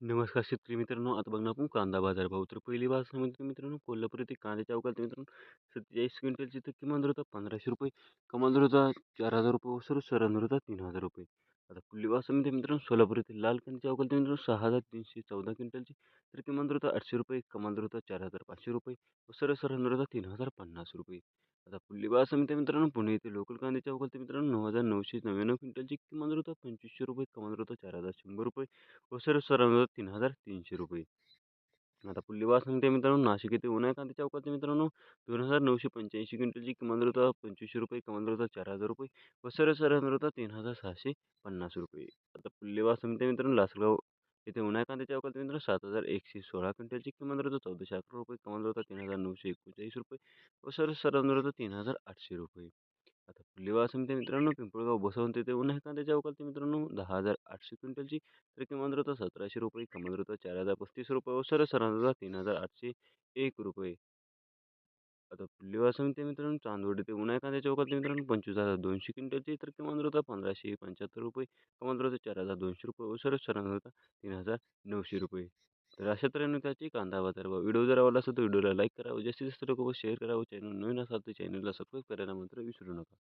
नमस्कार शेतकरी मित्रांनो आता बघणार आपण कांदा बाजार भाव तर पहिली बाजार सांगितलं मित्रांनो कोल्हापूर येथे कांद्याच्या अवकाळी मित्रांनो सत्तेचाळीस क्विंटलची तर किमान दर होता पंधराशे रुपये. कमाल दर होता चार हजार रुपये व सर्व दर होता तीन हजार रुपये. आता पुढली समिती म्हणजे मित्रांनो सोलापूर येथील लाल कांद्याच्या अवकाळी मित्रांनो सहा हजार तीनशे चौदा क्विंटलची. तर किमान दर आठशे रुपये कमाल दर चार हजार पाचशे रुपये व सर्व सरांन तीन हजार पन्नास रुपये. आता पुढली समिती मित्रांनो पुणे येथे लोकल कांद्याच्या अवकाळी मित्रांनो नऊ हजार नऊशे नव्याण्णव क्विंटलची किमान दर पंचवीसशे रुपये कमाल दर चार हजार शंभर रुपये व सर्व सरांन तीन हजार तीनशे रुपये. आता पुढली बाजार सांगते मित्रांनो नाशिक येथे उन्हाळी कांद्याच्या अवकाळी मित्रांनो दोन हजार नऊशे पंच्याऐंशी क्विंटलची किमान दर होता पंचवीसशे रुपये कमाल दर होता चार हजार रुपये व सर्व दर होता तीन हजार सहाशे पन्नास रुपये. आता पुढली बाजार सांगते मित्रांनो लासलगाव येथे उन्हाळी कांद्याच्या अवकाळी मित्रांनो सात हजार एकशे सोळा क्विंटलची किमान दर होता चौदाशे अकरा रुपये कमाल दर होता तीन हजार नऊशे एकोणचाळीस रुपये व सर्व दर होता तीन हजार आठशे रुपये. आता पुढली बाजार समिती मित्रांनो पिंपळगाव बसवंत येथे उन्हाळी कांद्याच्या अवकाळी मित्रांनो दहा हजार आठशे क्विंटलची तर किमान दर होता सतराशे रुपये कमाल दर चार हजार पस्तीस रुपये व सर्व दर तीन हजार आठशे एक रुपये. आता पुढली बाजार समिती मित्रांनो चांदवड येथे एका कांद्याच्या अवकाळी मित्रांनो पंचवीस हजार दोनशे क्विंटलची तर किमान दर होता पंधराशे पंच्याहत्तर रुपये कमाल दर चार हजार दोनशे रुपये व सर्व होता तीन हजार नऊशे रुपये. तर अशा तऱ्हेने त्याची कांदा बाजार भाव व्हिडिओ जर आवडला असेल तर व्हिडिओला लाईक करा व जास्तीत जास्त लोक शेअर करा व चॅनल नवीन असाल तर चॅनलला सबस्क्राईब करायला मात्र विसरू नका.